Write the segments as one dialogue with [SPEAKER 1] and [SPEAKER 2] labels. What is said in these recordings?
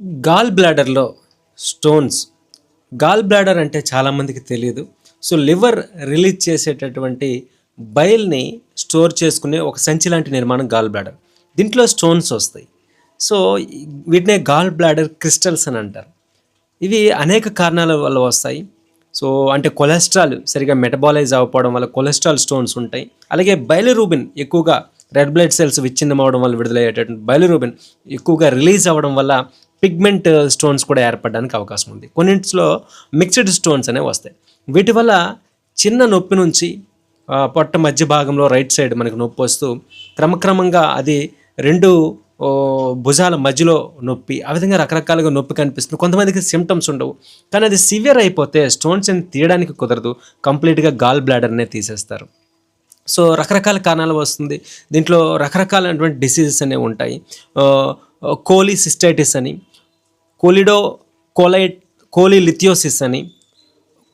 [SPEAKER 1] Gall బ్లాడర్లో stones gall bladder అంటే చాలామందికి తెలియదు సో లివర్ రిలీజ్ చేసేటటువంటి బైల్ని స్టోర్ చేసుకునే ఒక సంచి లాంటి నిర్మాణం గాల్ బ్లాడర్ దీంట్లో స్టోన్స్ వస్తాయి. సో వీటినే గాల్ బ్లాడర్ క్రిస్టల్స్ అని అంటారు. ఇవి అనేక కారణాల వల్ల వస్తాయి. సో అంటే కొలెస్ట్రాల్ సరిగా మెటబాలైజ్ అవ్వకపోవడం వల్ల కొలెస్ట్రాల్ స్టోన్స్ ఉంటాయి. అలాగే బయలురూబిన్ ఎక్కువగా రెడ్ బ్లడ్ సెల్స్ విచ్ఛిన్నం అవడం వల్ల విడుదలయ్యేటటువంటి బయలురూబిన్ ఎక్కువగా రిలీజ్ అవ్వడం వల్ల పిగ్మెంట్ స్టోన్స్ కూడా ఏర్పడడానికి అవకాశం ఉంది. కొన్నింటిలో మిక్స్డ్ స్టోన్స్ అనేవి వస్తాయి. వీటి వల్ల చిన్న నొప్పి నుంచి పొట్ట మధ్య భాగంలో రైట్ సైడ్ మనకు నొప్పి వస్తూ క్రమక్రమంగా అది రెండు భుజాల మధ్యలో నొప్పి ఆ విధంగా రకరకాలుగా నొప్పి కనిపిస్తుంది. కొంతమందికి సిమ్టమ్స్ ఉండవు. కానీ అది సివియర్ అయిపోతే స్టోన్స్ అని తీయడానికి కుదరదు. కంప్లీట్గా గాల్ బ్లాడర్నే తీసేస్తారు. సో రకరకాల కారణాలు వస్తుంది. దీంట్లో రకరకాలైనటువంటి డిసీజెస్ అనేవి ఉంటాయి. కోలీ సిస్టైటిస్ అని కోలిడో కోలైట్ కోలిలిథియోసిస్ అని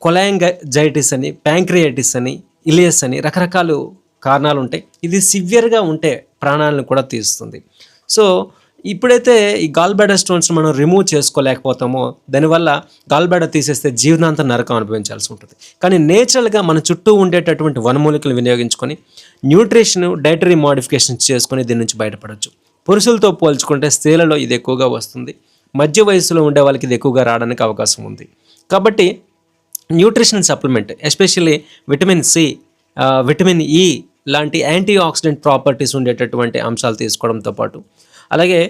[SPEAKER 1] కొలయంగజైటిస్ అని ప్యాంక్రియాటిస్ అని ఇలియస్ అని రకరకాలు కారణాలు ఉంటాయి ఇది సివియర్గా ఉంటే ప్రాణాలను కూడా తీస్తుంది సో ఇప్పుడైతే ఈ గాల్ స్టోన్స్ మనం రిమూవ్ చేసుకోలేకపోతామో దానివల్ల గాల్ తీసేస్తే జీవనాంతం నరకం అనుభవించాల్సి ఉంటుంది. కానీ నేచురల్గా మన చుట్టూ ఉండేటటువంటి వనమూలికలు వినియోగించుకొని న్యూట్రిషన్ డైటరీ మోడిఫికేషన్స్ చేసుకొని దీని నుంచి బయటపడవచ్చు పురుషులతో పోల్చుకుంటే స్త్రీలలో ఇది ఎక్కువగా వస్తుంది. మధ్య వయసులో ఉండే వాళ్ళకి ఇది ఎక్కువగా రావడానికి అవకాశం ఉంది. కాబట్టి nutrition supplement especially vitamin C vitamin E లాంటి యాంటీ ఆక్సిడెంట్ ప్రాపర్టీస్ ఉండేటటువంటి అంశాలు తీసుకోవడంతో పాటు అలాగే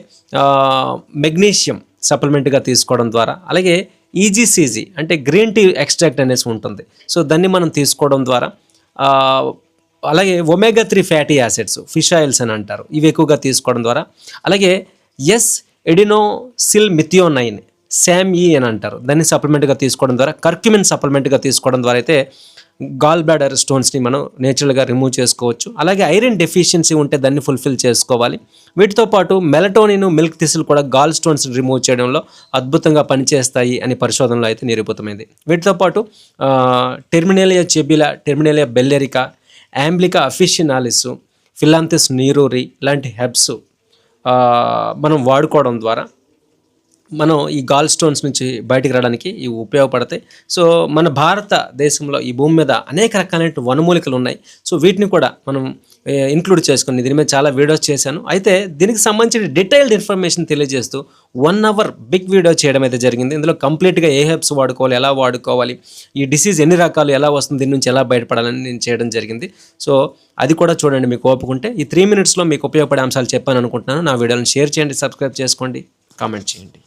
[SPEAKER 1] మెగ్నీషియం సప్లిమెంట్గా తీసుకోవడం ద్వారా అలాగే ఈజీసీజీ అంటే గ్రీన్ టీ ఎక్స్ట్రాక్ట్ అనేసి ఉంటుంది. సో దాన్ని మనం తీసుకోవడం ద్వారా అలాగే omega three fatty acids fish oils అని అంటారు ఇవి ఎక్కువగా తీసుకోవడం ద్వారా అలాగే ఎస్ ఎడినోసిల్ మిథియోనైన్ శామ్ ఈ అని అంటారు. దాన్ని సప్లిమెంట్గా తీసుకోవడం ద్వారా కర్క్యుమిన్ సప్లిమెంట్గా తీసుకోవడం ద్వారా అయితే గాల్ బ్లాడర్ స్టోన్స్ని మనం నేచురల్గా రిమూవ్ చేసుకోవచ్చు. అలాగే ఐరన్ డెఫిషియన్సీ ఉంటే దాన్ని ఫుల్ఫిల్ చేసుకోవాలి. వీటితో పాటు మెలటోనిన్ మిల్క్ థిసిల్ కూడా గాల్ స్టోన్స్ రిమూవ్ చేయడంలో అద్భుతంగా పనిచేస్తాయి అని పరిశోధనలో అయితే నిరూపితమైంది. వీటితో పాటు టెర్మినేలియా చెబిలా టెర్మినేలియా బెల్లెరికా యాంబ్లికా అఫిషినాలిస్ ఫిలాంతిస్ నీరూరి లాంటి హెబ్స్ మనం వాడుకోవడం ద్వారా మనం ఈ గాల్ స్టోన్స్ నుంచి బయటకు రావడానికి ఇవి ఉపయోగపడతాయి. సో మన భారతదేశంలో ఈ భూమి మీద అనేక రకాలైన వనమూలికలు ఉన్నాయి. సో వీటిని కూడా మనం ఇంక్లూడ్ చేసుకుని దీని మీద చాలా వీడియోస్ చేశాను. అయితే దీనికి సంబంధించిన డీటెయిల్డ్ ఇన్ఫర్మేషన్ తెలియజేస్తూ వన్ అవర్ బిగ్ వీడియో చేయడం అయితే జరిగింది. ఇందులో కంప్లీట్గా ఏ హెబ్స్ వాడుకోవాలి ఎలా వాడుకోవాలి ఈ డిసీజ్ ఎన్ని రకాలు ఎలా వస్తుంది దీని నుంచి ఎలా బయటపడాలని నేను చేయడం జరిగింది. సో అది కూడా చూడండి మీకు ఓపుకుంటే ఈ త్రీ మినిట్స్లో మీకు ఉపయోగపడే అంశాలు చెప్పాను అనుకుంటున్నాను. నా వీడియోని షేర్ చేయండి సబ్స్క్రైబ్ చేసుకోండి కామెంట్ చేయండి.